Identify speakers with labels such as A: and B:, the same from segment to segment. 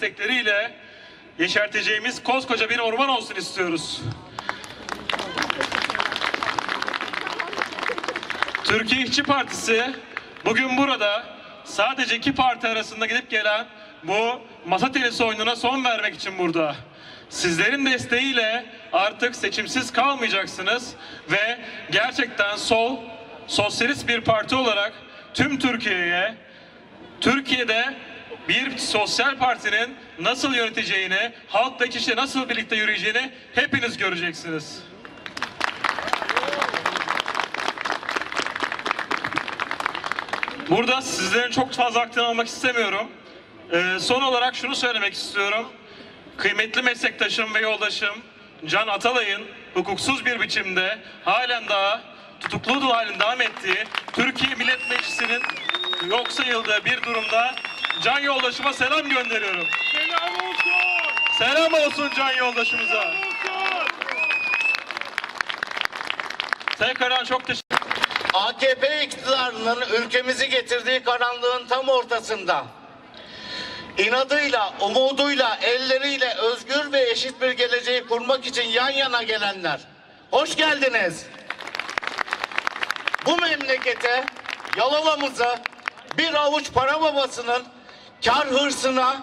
A: destekleriyle yeşerteceğimiz koskoca bir orman olsun istiyoruz. Türkiye İşçi Partisi bugün burada sadece iki parti arasında gidip gelen bu masa tenisi oyununa son vermek için burada. Sizlerin desteğiyle artık seçimsiz kalmayacaksınız ve gerçekten sol, sosyalist bir parti olarak tüm Türkiye'ye, Türkiye'de bir sosyal partinin nasıl yöneteceğini, halkla içe nasıl birlikte yürüyeceğini hepiniz göreceksiniz. Burada sizlerin çok fazla vaktini almak istemiyorum. Ee, son olarak şunu söylemek istiyorum. Kıymetli meslektaşım ve yoldaşım Can Atalay'ın hukuksuz bir biçimde halen daha tutuklu halinde devam ettiği Türkiye Millet Meclisi'nin yok sayıldığı bir durumda Can yoldaşıma selam gönderiyorum.
B: Selam olsun.
A: Selam olsun Can yoldaşımıza.
B: Olsun.
A: Tekrardan çok teşekkür
C: AKP iktidarının ülkemizi getirdiği karanlığın tam ortasında inadıyla, umuduyla, elleriyle özgür ve eşit bir geleceği kurmak için yan yana gelenler. Hoş geldiniz. Bu memlekete Yalova'mızı bir avuç para babasının kar hırsına,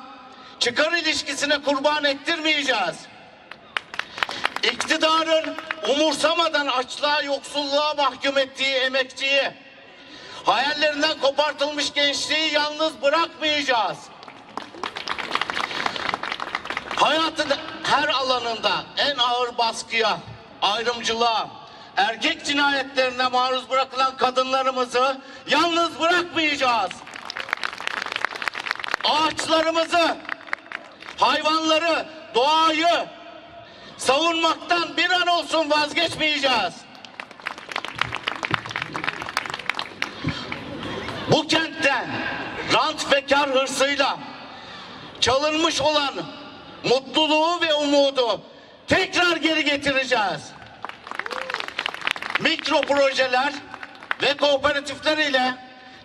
C: çıkar ilişkisine kurban ettirmeyeceğiz. İktidarın umursamadan açlığa, yoksulluğa mahkum ettiği emekçiyi, hayallerinden kopartılmış gençliği yalnız bırakmayacağız. Hayatın her alanında en ağır baskıya, ayrımcılığa, erkek cinayetlerine maruz bırakılan kadınlarımızı yalnız bırakmayacağız. Ağaçlarımızı, hayvanları, doğayı, savunmaktan bir an olsun vazgeçmeyeceğiz. Bu kentten rant ve kar hırsıyla çalınmış olan mutluluğu ve umudu tekrar geri getireceğiz. Mikro projeler ve kooperatifler ile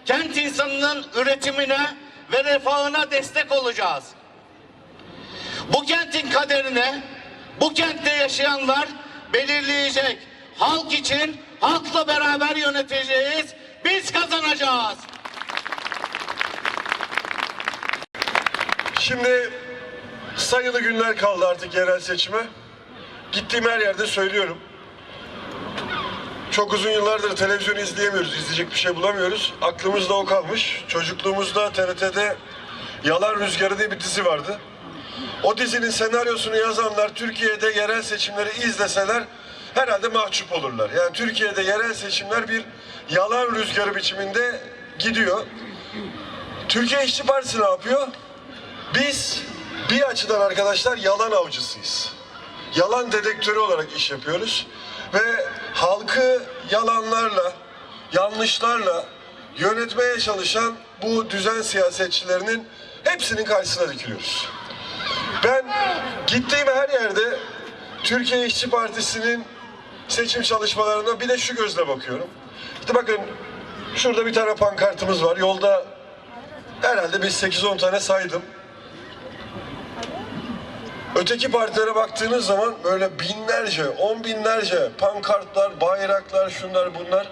C: kent insanının üretimine ve refahına destek olacağız. Bu kentin kaderini bu kentte yaşayanlar belirleyecek. Halk için halkla beraber yöneteceğiz. Biz kazanacağız.
D: Şimdi sayılı günler kaldı artık yerel seçime. Gittiğim her yerde söylüyorum. Çok uzun yıllardır televizyon izleyemiyoruz, izleyecek bir şey bulamıyoruz. Aklımızda o kalmış. Çocukluğumuzda TRT'de Yalan Rüzgarı diye bir dizi vardı. O dizinin senaryosunu yazanlar Türkiye'de yerel seçimleri izleseler herhalde mahcup olurlar. Yani Türkiye'de yerel seçimler bir yalan rüzgarı biçiminde gidiyor. Türkiye İşçi Partisi ne yapıyor? Biz bir açıdan arkadaşlar yalan avcısıyız. Yalan dedektörü olarak iş yapıyoruz. Ve halkı yalanlarla, yanlışlarla yönetmeye çalışan bu düzen siyasetçilerinin hepsinin karşısına dikiliyoruz. Ben gittiğim her yerde Türkiye İşçi Partisi'nin seçim çalışmalarına bir de şu gözle bakıyorum. İşte bakın şurada bir tane pankartımız var. Yolda herhalde bir 8-10 tane saydım. Öteki partilere baktığınız zaman böyle binlerce, on binlerce pankartlar, bayraklar, şunlar bunlar.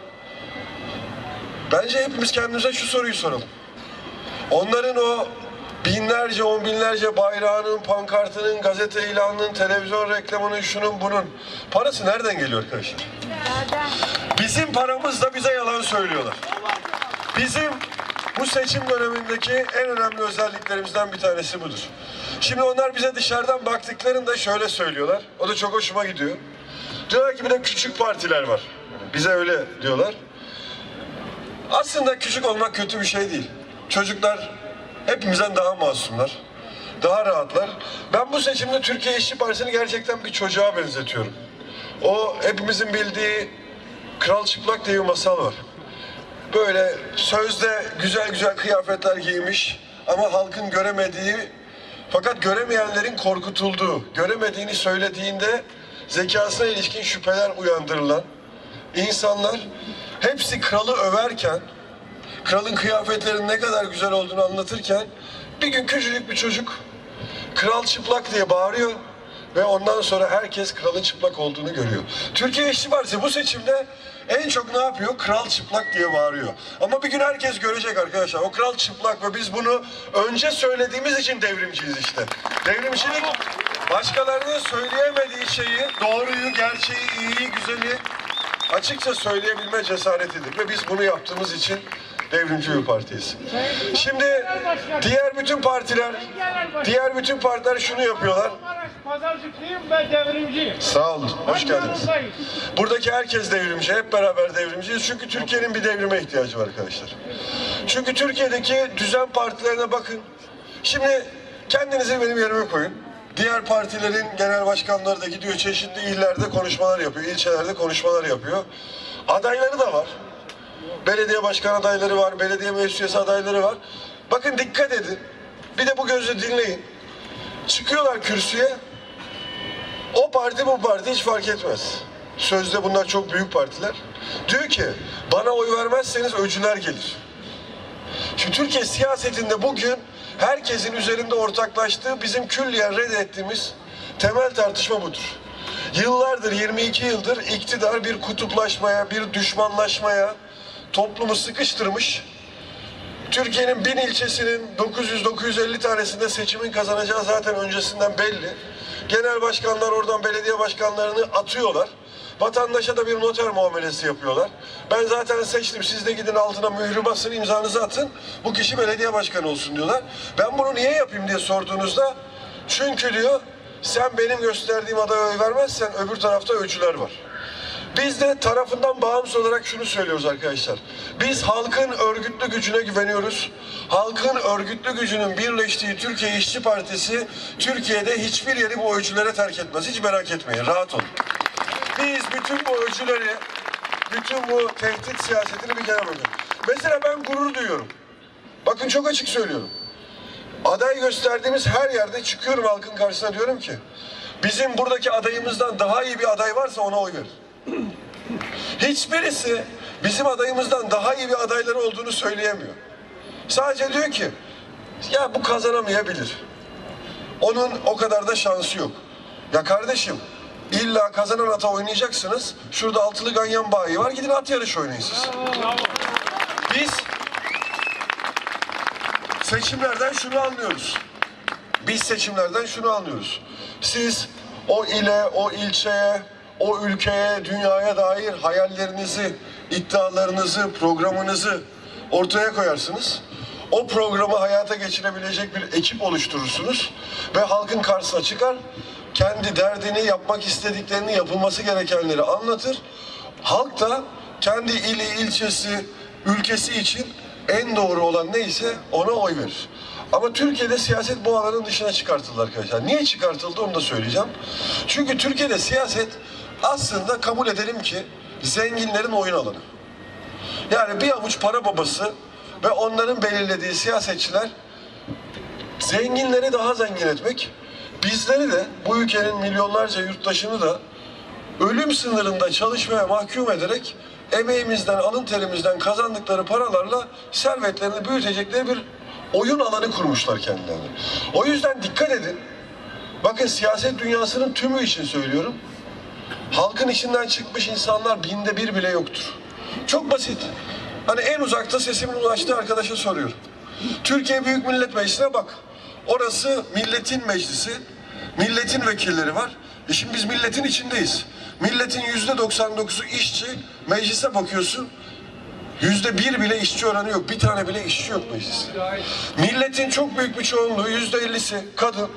D: Bence hepimiz kendimize şu soruyu soralım. Onların o binlerce, on binlerce bayrağının, pankartının, gazete ilanının, televizyon reklamının, şunun bunun parası nereden geliyor arkadaşlar? Bizim paramız da bize yalan söylüyorlar. Bizim bu seçim dönemindeki en önemli özelliklerimizden bir tanesi budur. Şimdi onlar bize dışarıdan baktıklarında şöyle söylüyorlar. O da çok hoşuma gidiyor. Diyorlar ki bir de küçük partiler var. Bize öyle diyorlar. Aslında küçük olmak kötü bir şey değil. Çocuklar hepimizden daha masumlar. Daha rahatlar. Ben bu seçimde Türkiye İşçi Partisi'ni gerçekten bir çocuğa benzetiyorum. O hepimizin bildiği Kral Çıplak diye bir masal var. böyle sözde güzel güzel kıyafetler giymiş ama halkın göremediği fakat göremeyenlerin korkutulduğu, göremediğini söylediğinde zekasına ilişkin şüpheler uyandırılan insanlar hepsi kralı överken, kralın kıyafetlerinin ne kadar güzel olduğunu anlatırken bir gün küçücük bir çocuk kral çıplak diye bağırıyor ve ondan sonra herkes kralın çıplak olduğunu görüyor. Türkiye İşçi Partisi bu seçimde en çok ne yapıyor? Kral çıplak diye bağırıyor. Ama bir gün herkes görecek arkadaşlar. O kral çıplak ve biz bunu önce söylediğimiz için devrimciyiz işte. Devrimcilik başkalarının söyleyemediği şeyi, doğruyu, gerçeği, iyiyi, güzeli açıkça söyleyebilme cesaretidir. Ve biz bunu yaptığımız için devrimci bir partiyiz. Şimdi diğer bütün partiler, diğer bütün partiler şunu yapıyorlar. Sağ olun, hoş geldiniz. Buradaki herkes devrimci, hep beraber devrimciyiz. Çünkü Türkiye'nin bir devrime ihtiyacı var arkadaşlar. Çünkü Türkiye'deki düzen partilerine bakın. Şimdi kendinizi benim yerime koyun. Diğer partilerin genel başkanları da gidiyor çeşitli illerde konuşmalar yapıyor, ilçelerde konuşmalar yapıyor. Adayları da var. Belediye başkan adayları var, belediye meclis üyesi adayları var. Bakın dikkat edin. Bir de bu gözle dinleyin. Çıkıyorlar kürsüye, o parti bu parti hiç fark etmez. Sözde bunlar çok büyük partiler. Diyor ki bana oy vermezseniz öcüler gelir. Şimdi Türkiye siyasetinde bugün herkesin üzerinde ortaklaştığı bizim külliyen reddettiğimiz temel tartışma budur. Yıllardır 22 yıldır iktidar bir kutuplaşmaya, bir düşmanlaşmaya toplumu sıkıştırmış. Türkiye'nin bin ilçesinin 900-950 tanesinde seçimin kazanacağı zaten öncesinden belli. Genel başkanlar oradan belediye başkanlarını atıyorlar. Vatandaşa da bir noter muamelesi yapıyorlar. Ben zaten seçtim siz de gidin altına mührü basın imzanızı atın. Bu kişi belediye başkanı olsun diyorlar. Ben bunu niye yapayım diye sorduğunuzda çünkü diyor sen benim gösterdiğim adaya oy vermezsen öbür tarafta öcüler var. Biz de tarafından bağımsız olarak şunu söylüyoruz arkadaşlar. Biz halkın örgütlü gücüne güveniyoruz. Halkın örgütlü gücünün birleştiği Türkiye İşçi Partisi Türkiye'de hiçbir yeri bu ölçülere terk etmez. Hiç merak etmeyin. Rahat olun. Biz bütün bu ölçüleri, bütün bu tehdit siyasetini bir kenara bırakıyoruz. Mesela ben gurur duyuyorum. Bakın çok açık söylüyorum. Aday gösterdiğimiz her yerde çıkıyorum halkın karşısına diyorum ki bizim buradaki adayımızdan daha iyi bir aday varsa ona oy verin. Hiçbirisi bizim adayımızdan daha iyi bir adayları olduğunu söyleyemiyor. Sadece diyor ki ya bu kazanamayabilir. Onun o kadar da şansı yok. Ya kardeşim illa kazanan ata oynayacaksınız. Şurada altılı ganyan bayi var. Gidin at yarışı oynayın siz. Biz seçimlerden şunu anlıyoruz. Biz seçimlerden şunu anlıyoruz. Siz o ile, o ilçeye, o ülkeye, dünyaya dair hayallerinizi, iddialarınızı, programınızı ortaya koyarsınız. O programı hayata geçirebilecek bir ekip oluşturursunuz ve halkın karşısına çıkar. Kendi derdini, yapmak istediklerini, yapılması gerekenleri anlatır. Halk da kendi ili, ilçesi, ülkesi için en doğru olan neyse ona oy verir. Ama Türkiye'de siyaset bu alanın dışına çıkartıldı arkadaşlar. Niye çıkartıldı onu da söyleyeceğim. Çünkü Türkiye'de siyaset aslında kabul edelim ki zenginlerin oyun alanı. Yani bir avuç para babası ve onların belirlediği siyasetçiler zenginleri daha zengin etmek, bizleri de bu ülkenin milyonlarca yurttaşını da ölüm sınırında çalışmaya mahkum ederek emeğimizden, alın terimizden kazandıkları paralarla servetlerini büyütecekleri bir oyun alanı kurmuşlar kendilerine. O yüzden dikkat edin. Bakın siyaset dünyasının tümü için söylüyorum. Halkın içinden çıkmış insanlar binde bir bile yoktur. Çok basit. Hani en uzakta sesimin ulaştığı arkadaşa soruyorum. Türkiye Büyük Millet Meclisi'ne bak. Orası milletin meclisi. Milletin vekilleri var. E şimdi biz milletin içindeyiz. Milletin yüzde 99'u işçi. Meclise bakıyorsun. Yüzde bir bile işçi oranı yok. Bir tane bile işçi yok mecliste. Milletin çok büyük bir çoğunluğu yüzde ellisi kadın.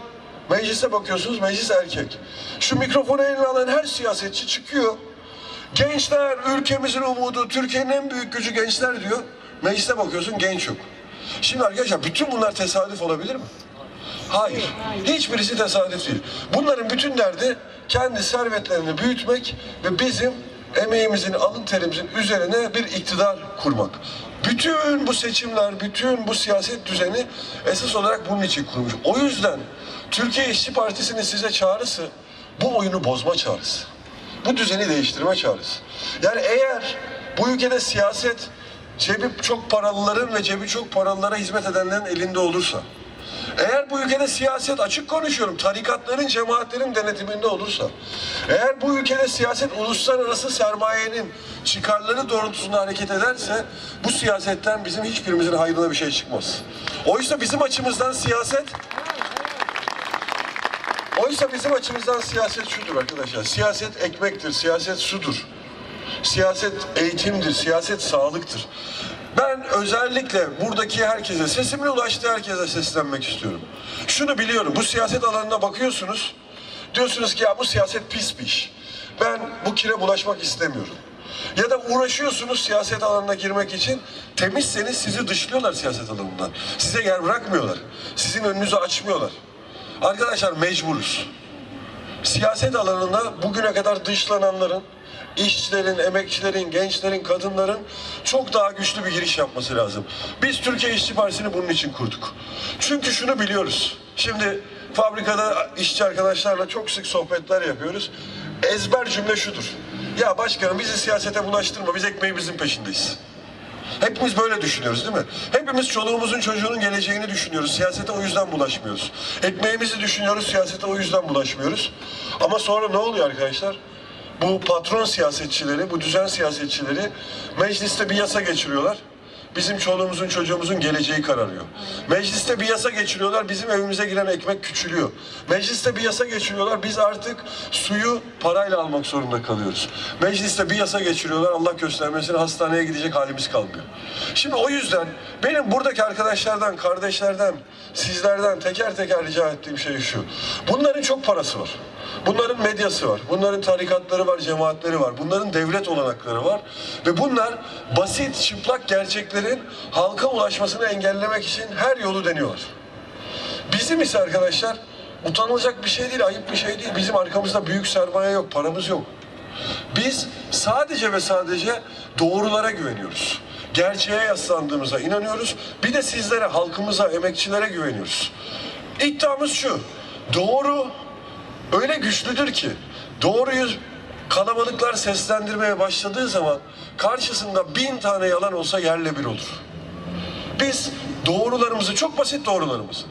D: Meclise bakıyorsunuz meclis erkek. Şu mikrofonu eline alan her siyasetçi çıkıyor. Gençler ülkemizin umudu, Türkiye'nin en büyük gücü gençler diyor. Meclise bakıyorsun genç yok. Şimdi arkadaşlar bütün bunlar tesadüf olabilir mi? Hayır. Hiçbirisi tesadüf değil. Bunların bütün derdi kendi servetlerini büyütmek ve bizim emeğimizin, alın terimizin üzerine bir iktidar kurmak. Bütün bu seçimler, bütün bu siyaset düzeni esas olarak bunun için kurulmuş. O yüzden Türkiye İşçi Partisi'nin size çağrısı bu oyunu bozma çağrısı. Bu düzeni değiştirme çağrısı. Yani eğer bu ülkede siyaset cebi çok paralıların ve cebi çok paralılara hizmet edenlerin elinde olursa, eğer bu ülkede siyaset açık konuşuyorum tarikatların, cemaatlerin denetiminde olursa, eğer bu ülkede siyaset uluslararası sermayenin çıkarları doğrultusunda hareket ederse bu siyasetten bizim hiçbirimizin hayrına bir şey çıkmaz. Oysa bizim açımızdan siyaset Oysa bizim açımızdan siyaset şudur arkadaşlar. Siyaset ekmektir, siyaset sudur. Siyaset eğitimdir, siyaset sağlıktır. Ben özellikle buradaki herkese, sesimin ulaştığı herkese seslenmek istiyorum. Şunu biliyorum, bu siyaset alanına bakıyorsunuz. Diyorsunuz ki ya bu siyaset pis bir iş. Ben bu kire bulaşmak istemiyorum. Ya da uğraşıyorsunuz siyaset alanına girmek için. Temizseniz sizi dışlıyorlar siyaset alanından. Size yer bırakmıyorlar. Sizin önünüzü açmıyorlar. Arkadaşlar mecburuz. Siyaset alanında bugüne kadar dışlananların, işçilerin, emekçilerin, gençlerin, kadınların çok daha güçlü bir giriş yapması lazım. Biz Türkiye İşçi Partisi'ni bunun için kurduk. Çünkü şunu biliyoruz. Şimdi fabrikada işçi arkadaşlarla çok sık sohbetler yapıyoruz. Ezber cümle şudur. Ya başkanım bizi siyasete bulaştırma, biz ekmeğimizin peşindeyiz. Hepimiz böyle düşünüyoruz değil mi? Hepimiz çoluğumuzun çocuğunun geleceğini düşünüyoruz. Siyasete o yüzden bulaşmıyoruz. Ekmeğimizi düşünüyoruz, siyasete o yüzden bulaşmıyoruz. Ama sonra ne oluyor arkadaşlar? Bu patron siyasetçileri, bu düzen siyasetçileri mecliste bir yasa geçiriyorlar. Bizim çoluğumuzun çocuğumuzun geleceği kararıyor. Mecliste bir yasa geçiriyorlar, bizim evimize giren ekmek küçülüyor. Mecliste bir yasa geçiriyorlar, biz artık suyu parayla almak zorunda kalıyoruz. Mecliste bir yasa geçiriyorlar, Allah göstermesin hastaneye gidecek halimiz kalmıyor. Şimdi o yüzden benim buradaki arkadaşlardan, kardeşlerden, sizlerden teker teker rica ettiğim şey şu. Bunların çok parası var. Bunların medyası var. Bunların tarikatları var, cemaatleri var. Bunların devlet olanakları var. Ve bunlar basit, çıplak gerçeklerin halka ulaşmasını engellemek için her yolu deniyorlar. Bizim ise arkadaşlar utanılacak bir şey değil, ayıp bir şey değil. Bizim arkamızda büyük sermaye yok, paramız yok. Biz sadece ve sadece doğrulara güveniyoruz. Gerçeğe yaslandığımıza inanıyoruz. Bir de sizlere, halkımıza, emekçilere güveniyoruz. İddiamız şu. Doğru öyle güçlüdür ki doğruyu kalabalıklar seslendirmeye başladığı zaman karşısında bin tane yalan olsa yerle bir olur. Biz doğrularımızı, çok basit doğrularımızı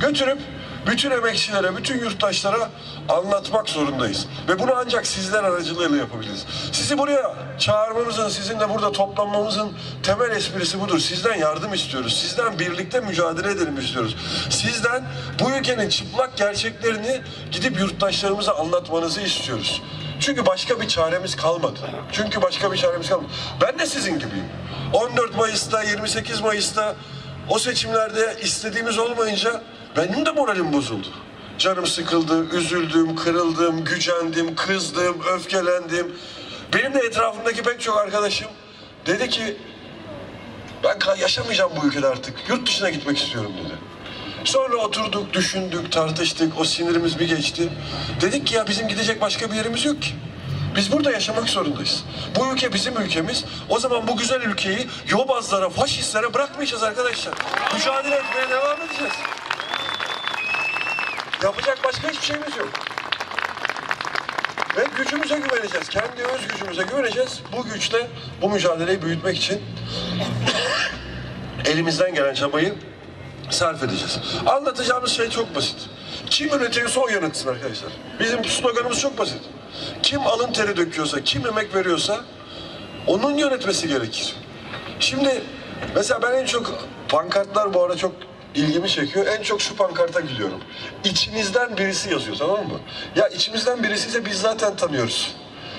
D: götürüp bütün emekçilere, bütün yurttaşlara anlatmak zorundayız. Ve bunu ancak sizler aracılığıyla yapabiliriz. Sizi buraya çağırmamızın, sizinle burada toplanmamızın temel esprisi budur. Sizden yardım istiyoruz. Sizden birlikte mücadele edelim istiyoruz. Sizden bu ülkenin çıplak gerçeklerini gidip yurttaşlarımıza anlatmanızı istiyoruz. Çünkü başka bir çaremiz kalmadı. Çünkü başka bir çaremiz kalmadı. Ben de sizin gibiyim. 14 Mayıs'ta, 28 Mayıs'ta o seçimlerde istediğimiz olmayınca benim de moralim bozuldu. Canım sıkıldı, üzüldüm, kırıldım, gücendim, kızdım, öfkelendim. Benim de etrafımdaki pek çok arkadaşım dedi ki ben yaşamayacağım bu ülkede artık. Yurt dışına gitmek istiyorum dedi. Sonra oturduk, düşündük, tartıştık. O sinirimiz bir geçti. Dedik ki ya bizim gidecek başka bir yerimiz yok ki. Biz burada yaşamak zorundayız. Bu ülke bizim ülkemiz. O zaman bu güzel ülkeyi yobazlara, faşistlere bırakmayacağız arkadaşlar. Mücadele etmeye devam edeceğiz. Yapacak başka hiçbir şeyimiz yok. Ve gücümüze güveneceğiz. Kendi öz gücümüze güveneceğiz. Bu güçle bu mücadeleyi büyütmek için elimizden gelen çabayı sarf edeceğiz. Anlatacağımız şey çok basit. Kim üretiyorsa o yönetsin arkadaşlar. Bizim sloganımız çok basit. Kim alın teri döküyorsa, kim emek veriyorsa onun yönetmesi gerekir. Şimdi mesela ben en çok pankartlar bu arada çok ilgimi çekiyor. En çok şu pankarta gülüyorum. İçimizden birisi yazıyor tamam mı? Ya içimizden birisi ise biz zaten tanıyoruz.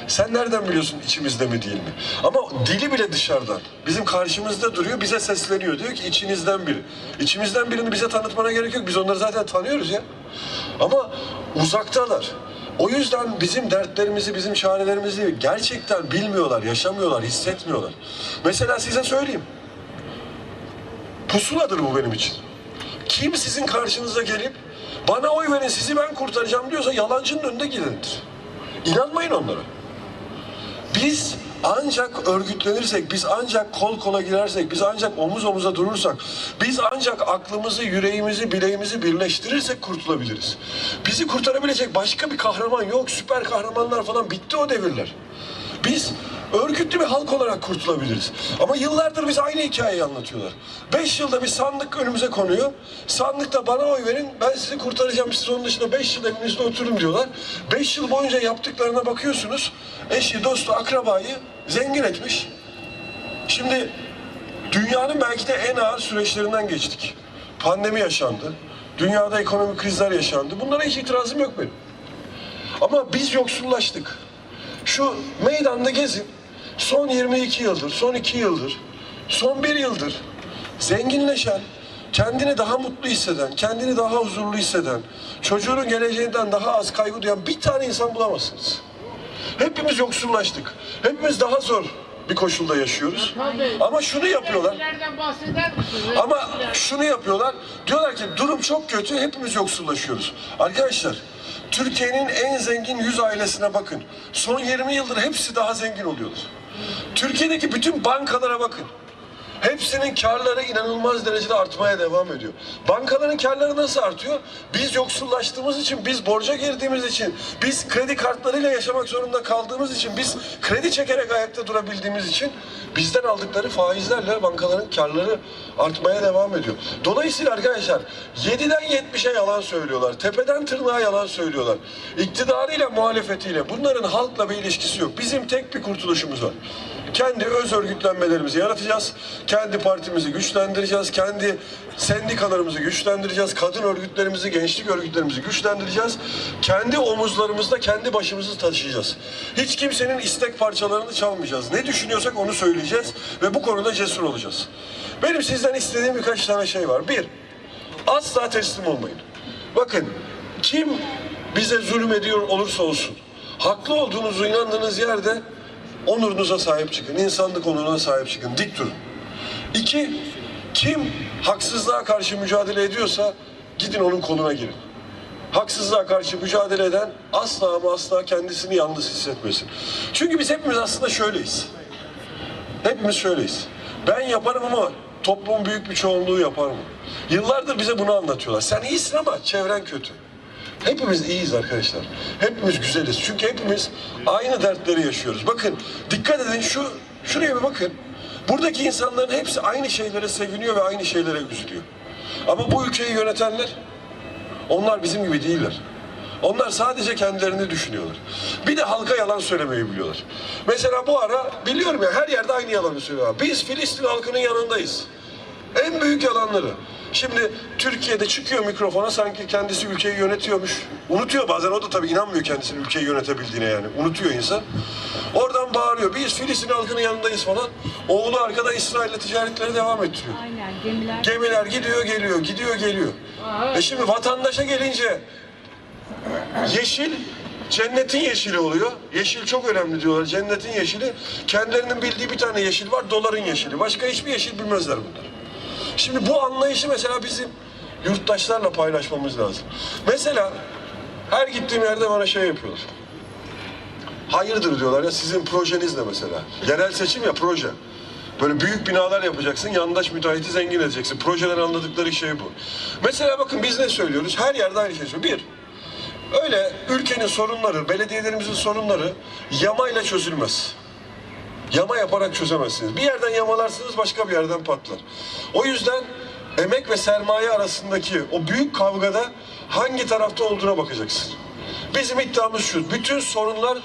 D: Sen nereden biliyorsun içimizde mi değil mi? Ama dili bile dışarıdan. Bizim karşımızda duruyor, bize sesleniyor. Diyor ki içinizden biri. İçimizden birini bize tanıtmana gerek yok. Biz onları zaten tanıyoruz ya. Ama uzaktalar. O yüzden bizim dertlerimizi, bizim çarelerimizi gerçekten bilmiyorlar, yaşamıyorlar, hissetmiyorlar. Mesela size söyleyeyim. Pusuladır bu benim için. Kim sizin karşınıza gelip bana oy verin sizi ben kurtaracağım diyorsa yalancının önünde gidenidir. İnanmayın onlara. Biz ancak örgütlenirsek, biz ancak kol kola girersek, biz ancak omuz omuza durursak, biz ancak aklımızı, yüreğimizi, bileğimizi birleştirirsek kurtulabiliriz. Bizi kurtarabilecek başka bir kahraman yok. Süper kahramanlar falan bitti o devirler. Biz örgütlü bir halk olarak kurtulabiliriz. Ama yıllardır biz aynı hikayeyi anlatıyorlar. Beş yılda bir sandık önümüze konuyor. Sandıkta bana oy verin, ben sizi kurtaracağım. Siz onun dışında beş yıl evinizde oturun diyorlar. Beş yıl boyunca yaptıklarına bakıyorsunuz. Eşi, dostu, akrabayı zengin etmiş. Şimdi dünyanın belki de en ağır süreçlerinden geçtik. Pandemi yaşandı. Dünyada ekonomik krizler yaşandı. Bunlara hiç itirazım yok benim. Ama biz yoksullaştık. Şu meydanda gezin. Son 22 yıldır, son 2 yıldır, son 1 yıldır zenginleşen, kendini daha mutlu hisseden, kendini daha huzurlu hisseden, çocuğunun geleceğinden daha az kaygı duyan bir tane insan bulamazsınız. Hepimiz yoksullaştık. Hepimiz daha zor bir koşulda yaşıyoruz. Ama şunu yapıyorlar. Ama şunu yapıyorlar. Diyorlar ki durum çok kötü, hepimiz yoksullaşıyoruz. Arkadaşlar, Türkiye'nin en zengin 100 ailesine bakın. Son 20 yıldır hepsi daha zengin oluyorlar. Türkiye'deki bütün bankalara bakın. Hepsinin karları inanılmaz derecede artmaya devam ediyor. Bankaların karları nasıl artıyor? Biz yoksullaştığımız için, biz borca girdiğimiz için, biz kredi kartlarıyla yaşamak zorunda kaldığımız için, biz kredi çekerek ayakta durabildiğimiz için bizden aldıkları faizlerle bankaların karları artmaya devam ediyor. Dolayısıyla arkadaşlar 7'den 70'e yalan söylüyorlar. Tepeden tırnağa yalan söylüyorlar. İktidarıyla muhalefetiyle bunların halkla bir ilişkisi yok. Bizim tek bir kurtuluşumuz var. Kendi öz örgütlenmelerimizi yaratacağız. Kendi partimizi güçlendireceğiz. Kendi sendikalarımızı güçlendireceğiz. Kadın örgütlerimizi, gençlik örgütlerimizi güçlendireceğiz. Kendi omuzlarımızda kendi başımızı taşıyacağız. Hiç kimsenin istek parçalarını çalmayacağız. Ne düşünüyorsak onu söyleyeceğiz ve bu konuda cesur olacağız. Benim sizden istediğim birkaç tane şey var. Bir, asla teslim olmayın. Bakın kim bize zulüm ediyor olursa olsun haklı olduğunuzu inandığınız yerde onurunuza sahip çıkın. insanlık onuruna sahip çıkın. Dik durun. İki, kim haksızlığa karşı mücadele ediyorsa gidin onun koluna girin. Haksızlığa karşı mücadele eden asla ama asla kendisini yalnız hissetmesin. Çünkü biz hepimiz aslında şöyleyiz. Hepimiz şöyleyiz. Ben yaparım ama toplumun büyük bir çoğunluğu yapar mı? Yıllardır bize bunu anlatıyorlar. Sen iyisin ama çevren kötü. Hepimiz iyiyiz arkadaşlar. Hepimiz güzeliz. Çünkü hepimiz aynı dertleri yaşıyoruz. Bakın dikkat edin şu şuraya bir bakın. Buradaki insanların hepsi aynı şeylere seviniyor ve aynı şeylere üzülüyor. Ama bu ülkeyi yönetenler onlar bizim gibi değiller. Onlar sadece kendilerini düşünüyorlar. Bir de halka yalan söylemeyi biliyorlar. Mesela bu ara biliyorum ya her yerde aynı yalanı söylüyorlar. Biz Filistin halkının yanındayız. En büyük yalanları. Şimdi Türkiye'de çıkıyor mikrofona sanki kendisi ülkeyi yönetiyormuş. Unutuyor bazen o da tabii inanmıyor kendisinin ülkeyi yönetebildiğine yani. Unutuyor insan. Oradan bağırıyor. Biz Filistin halkının yanındayız falan. Oğlu arkada İsrail'le ticaretleri devam ettiriyor.
E: Aynen gemiler.
D: Gemiler gidiyor geliyor, gidiyor geliyor. E şimdi vatandaşa gelince yeşil cennetin yeşili oluyor. Yeşil çok önemli diyorlar. Cennetin yeşili. Kendilerinin bildiği bir tane yeşil var. Doların yeşili. Başka hiçbir yeşil bilmezler bunlar. Şimdi bu anlayışı mesela bizim yurttaşlarla paylaşmamız lazım. Mesela her gittiğim yerde bana şey yapıyorlar. Hayırdır diyorlar ya sizin projeniz ne mesela? Yerel seçim ya proje. Böyle büyük binalar yapacaksın, yandaş müteahhiti zengin edeceksin. Projelerin anladıkları şey bu. Mesela bakın biz ne söylüyoruz? Her yerde aynı şey söylüyoruz. Bir, öyle ülkenin sorunları, belediyelerimizin sorunları yamayla çözülmez. Yama yaparak çözemezsiniz. Bir yerden yamalarsınız başka bir yerden patlar. O yüzden emek ve sermaye arasındaki o büyük kavgada hangi tarafta olduğuna bakacaksın. Bizim iddiamız şu. Bütün sorunlar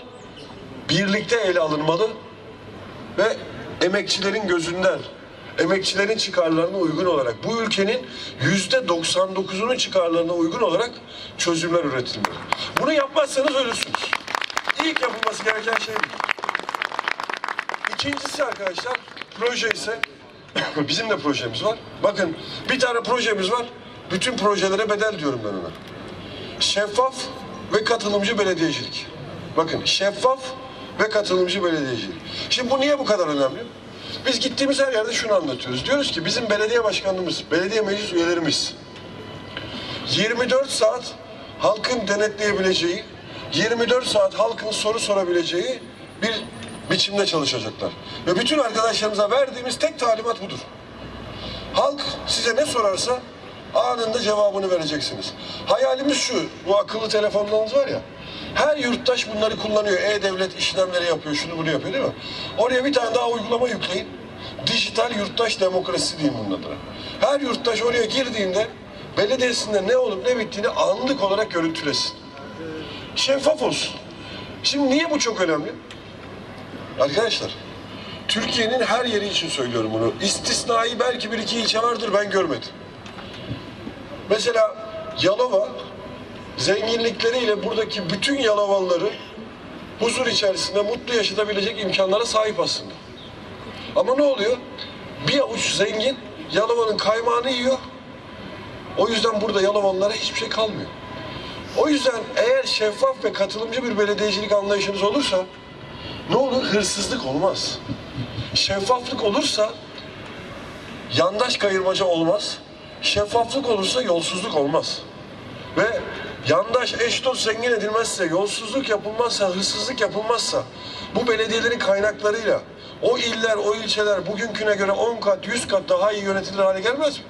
D: birlikte ele alınmalı ve emekçilerin gözünden, emekçilerin çıkarlarına uygun olarak, bu ülkenin yüzde 99'unun çıkarlarına uygun olarak çözümler üretilmeli. Bunu yapmazsanız ölürsünüz. İlk yapılması gereken şey bu. İkincisi arkadaşlar, proje ise bizim de projemiz var. Bakın bir tane projemiz var. Bütün projelere bedel diyorum ben ona. Şeffaf ve katılımcı belediyecilik. Bakın şeffaf ve katılımcı belediyecilik. Şimdi bu niye bu kadar önemli? Biz gittiğimiz her yerde şunu anlatıyoruz. Diyoruz ki bizim belediye başkanımız, belediye meclis üyelerimiz 24 saat halkın denetleyebileceği, 24 saat halkın soru sorabileceği bir biçimde çalışacaklar. Ve bütün arkadaşlarımıza verdiğimiz tek talimat budur. Halk size ne sorarsa anında cevabını vereceksiniz. Hayalimiz şu, bu akıllı telefonlarınız var ya, her yurttaş bunları kullanıyor. E-Devlet işlemleri yapıyor, şunu bunu yapıyor değil mi? Oraya bir tane daha uygulama yükleyin. Dijital yurttaş demokrasisi diyeyim bunun adına. Her yurttaş oraya girdiğinde belediyesinde ne olup ne bittiğini anlık olarak görüntülesin. Şeffaf olsun. Şimdi niye bu çok önemli? Arkadaşlar, Türkiye'nin her yeri için söylüyorum bunu. İstisnai belki bir iki ilçe vardır ben görmedim. Mesela Yalova zenginlikleriyle buradaki bütün Yalovalıları huzur içerisinde mutlu yaşatabilecek imkanlara sahip aslında. Ama ne oluyor? Bir avuç zengin Yalova'nın kaymağını yiyor. O yüzden burada Yalovalılara hiçbir şey kalmıyor. O yüzden eğer şeffaf ve katılımcı bir belediyecilik anlayışınız olursa ne olur? Hırsızlık olmaz. Şeffaflık olursa yandaş kayırmaca olmaz. Şeffaflık olursa yolsuzluk olmaz. Ve yandaş eş dost zengin edilmezse, yolsuzluk yapılmazsa, hırsızlık yapılmazsa bu belediyelerin kaynaklarıyla o iller, o ilçeler bugünküne göre 10 kat, 100 kat daha iyi yönetilir hale gelmez mi?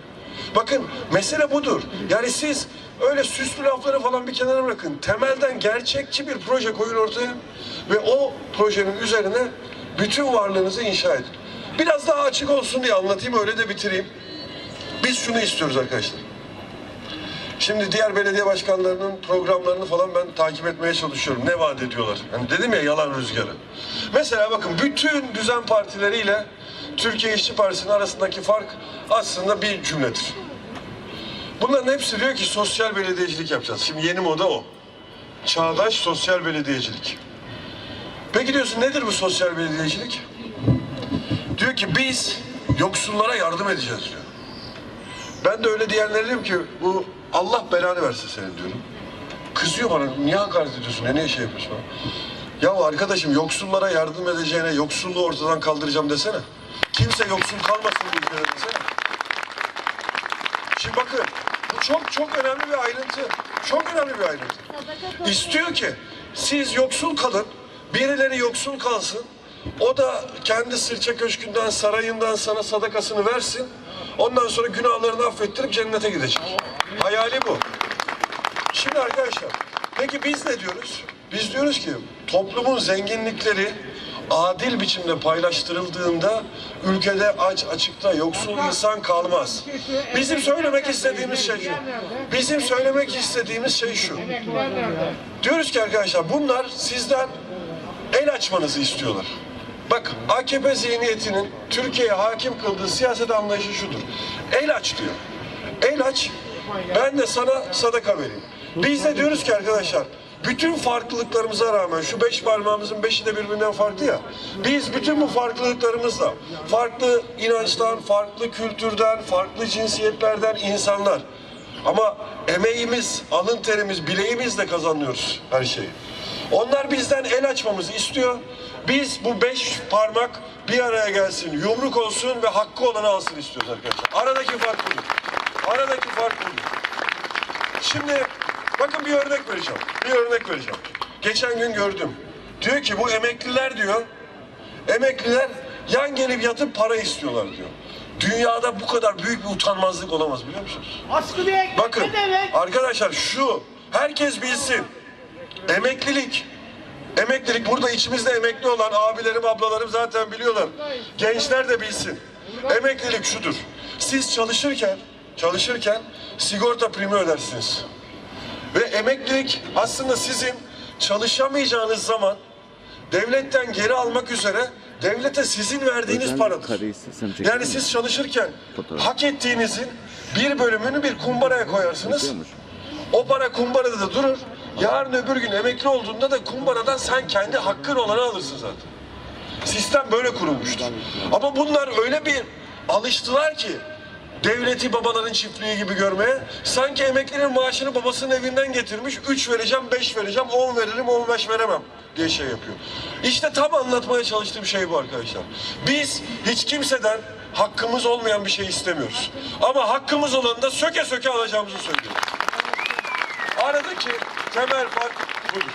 D: Bakın mesele budur. Yani siz öyle süslü lafları falan bir kenara bırakın. Temelden gerçekçi bir proje koyun ortaya ve o projenin üzerine bütün varlığınızı inşa edin. Biraz daha açık olsun diye anlatayım öyle de bitireyim. Biz şunu istiyoruz arkadaşlar. Şimdi diğer belediye başkanlarının programlarını falan ben takip etmeye çalışıyorum. Ne vaat ediyorlar? Hani dedim ya yalan rüzgarı. Mesela bakın bütün düzen partileriyle Türkiye İşçi Partisi'nin arasındaki fark aslında bir cümledir. Bunların hepsi diyor ki sosyal belediyecilik yapacağız. Şimdi yeni moda o. Çağdaş sosyal belediyecilik. Peki diyorsun nedir bu sosyal belediyecilik? Diyor ki biz yoksullara yardım edeceğiz diyor. Ben de öyle diyenlere diyorum ki bu Allah belanı versin senin diyorum. Kızıyor bana niye hakaret ediyorsun ne, ne şey yapıyorsun bana. Ya arkadaşım yoksullara yardım edeceğine yoksulluğu ortadan kaldıracağım desene. Kimse yoksul kalmasın bu ülkede desene. Şimdi bakın çok çok önemli bir ayrıntı. Çok önemli bir ayrıntı. İstiyor ki siz yoksul kalın, birileri yoksul kalsın. O da kendi sırça köşkünden, sarayından sana sadakasını versin. Ondan sonra günahlarını affettirip cennete gidecek. Hayali bu. Şimdi arkadaşlar, peki biz ne diyoruz? Biz diyoruz ki toplumun zenginlikleri adil biçimde paylaştırıldığında ülkede aç, açıkta, yoksul insan kalmaz. Bizim söylemek istediğimiz şey şu. Bizim söylemek istediğimiz şey şu. Diyoruz ki arkadaşlar bunlar sizden el açmanızı istiyorlar. Bak AKP zihniyetinin Türkiye'ye hakim kıldığı siyaset anlayışı şudur. El aç diyor. El aç, ben de sana sadaka vereyim. Biz de diyoruz ki arkadaşlar, bütün farklılıklarımıza rağmen şu beş parmağımızın beşi de birbirinden farklı ya. Biz bütün bu farklılıklarımızla, farklı inançtan, farklı kültürden, farklı cinsiyetlerden insanlar. Ama emeğimiz, alın terimiz, bileğimizle kazanıyoruz her şeyi. Onlar bizden el açmamızı istiyor. Biz bu beş parmak bir araya gelsin, yumruk olsun ve hakkı olanı alsın istiyoruz arkadaşlar. Aradaki fark budur. Aradaki fark budur. Şimdi bakın bir örnek vereceğim. Bir örnek vereceğim. Geçen gün gördüm. Diyor ki bu emekliler diyor, emekliler yan gelip yatıp para istiyorlar diyor. Dünyada bu kadar büyük bir utanmazlık olamaz biliyor musunuz?
B: Asgari ekmek
D: Bakın
B: ne demek?
D: arkadaşlar şu herkes bilsin. Emeklilik. Emeklilik burada içimizde emekli olan abilerim ablalarım zaten biliyorlar. Gençler de bilsin. Emeklilik şudur. Siz çalışırken çalışırken sigorta primi ödersiniz. Ve emeklilik aslında sizin çalışamayacağınız zaman devletten geri almak üzere devlete sizin verdiğiniz paradır. Yani siz çalışırken hak ettiğinizin bir bölümünü bir kumbaraya koyarsınız. O para kumbarada da durur. Yarın öbür gün emekli olduğunda da kumbaradan sen kendi hakkın olanı alırsın zaten. Sistem böyle kurulmuştur. Ama bunlar öyle bir alıştılar ki devleti babaların çiftliği gibi görmeye sanki emeklinin maaşını babasının evinden getirmiş. Üç vereceğim, beş vereceğim, on veririm, on beş veremem diye şey yapıyor. İşte tam anlatmaya çalıştığım şey bu arkadaşlar. Biz hiç kimseden hakkımız olmayan bir şey istemiyoruz. Ama hakkımız olanı da söke söke alacağımızı söylüyoruz. Aradaki temel fark budur.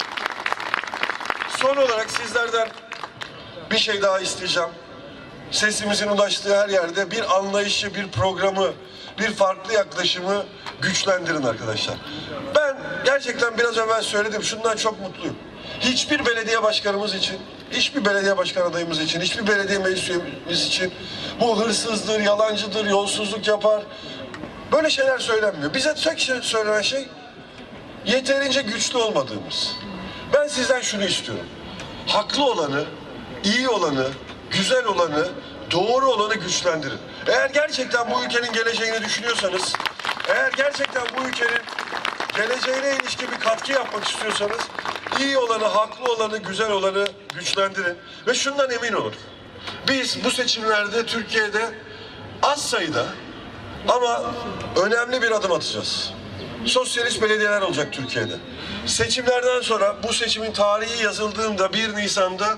D: Son olarak sizlerden bir şey daha isteyeceğim. Sesimizin ulaştığı her yerde bir anlayışı, bir programı, bir farklı yaklaşımı güçlendirin arkadaşlar. Ben gerçekten biraz evvel söyledim, şundan çok mutluyum. Hiçbir belediye başkanımız için, hiçbir belediye başkan adayımız için, hiçbir belediye meclis üyemiz için bu hırsızdır, yalancıdır, yolsuzluk yapar. Böyle şeyler söylenmiyor. Bize tek şey söylenen şey yeterince güçlü olmadığımız. Ben sizden şunu istiyorum. Haklı olanı, iyi olanı, güzel olanı, doğru olanı güçlendirin. Eğer gerçekten bu ülkenin geleceğini düşünüyorsanız, eğer gerçekten bu ülkenin geleceğine ilişkin bir katkı yapmak istiyorsanız, iyi olanı, haklı olanı, güzel olanı güçlendirin. Ve şundan emin olun. Biz bu seçimlerde Türkiye'de az sayıda ama önemli bir adım atacağız. Sosyalist belediyeler olacak Türkiye'de. Seçimlerden sonra bu seçimin tarihi yazıldığında 1 Nisan'da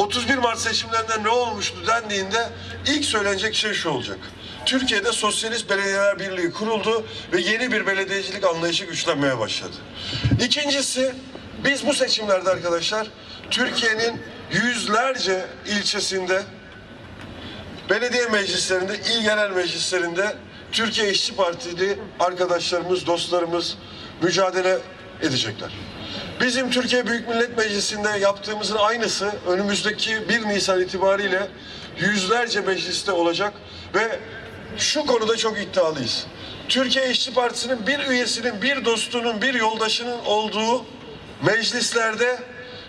D: 31 Mart seçimlerinden ne olmuştu dendiğinde ilk söylenecek şey şu olacak. Türkiye'de Sosyalist Belediyeler Birliği kuruldu ve yeni bir belediyecilik anlayışı güçlenmeye başladı. İkincisi biz bu seçimlerde arkadaşlar Türkiye'nin yüzlerce ilçesinde belediye meclislerinde, il genel meclislerinde Türkiye İşçi Partili arkadaşlarımız, dostlarımız mücadele edecekler. Bizim Türkiye Büyük Millet Meclisi'nde yaptığımızın aynısı önümüzdeki 1 Nisan itibariyle yüzlerce mecliste olacak ve şu konuda çok iddialıyız. Türkiye İşçi Partisi'nin bir üyesinin, bir dostunun, bir yoldaşının olduğu meclislerde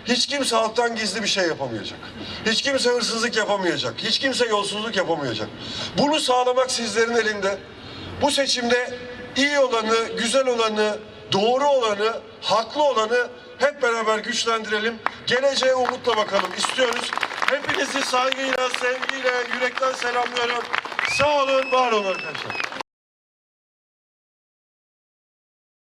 D: hiç kimse halktan gizli bir şey yapamayacak. Hiç kimse hırsızlık yapamayacak. Hiç kimse yolsuzluk yapamayacak. Bunu sağlamak sizlerin elinde. Bu seçimde iyi olanı, güzel olanı, doğru olanı, haklı olanı hep beraber güçlendirelim. Geleceğe umutla bakalım istiyoruz. Hepinizi saygıyla, sevgiyle, yürekten selamlıyorum. Sağ olun, var olun arkadaşlar.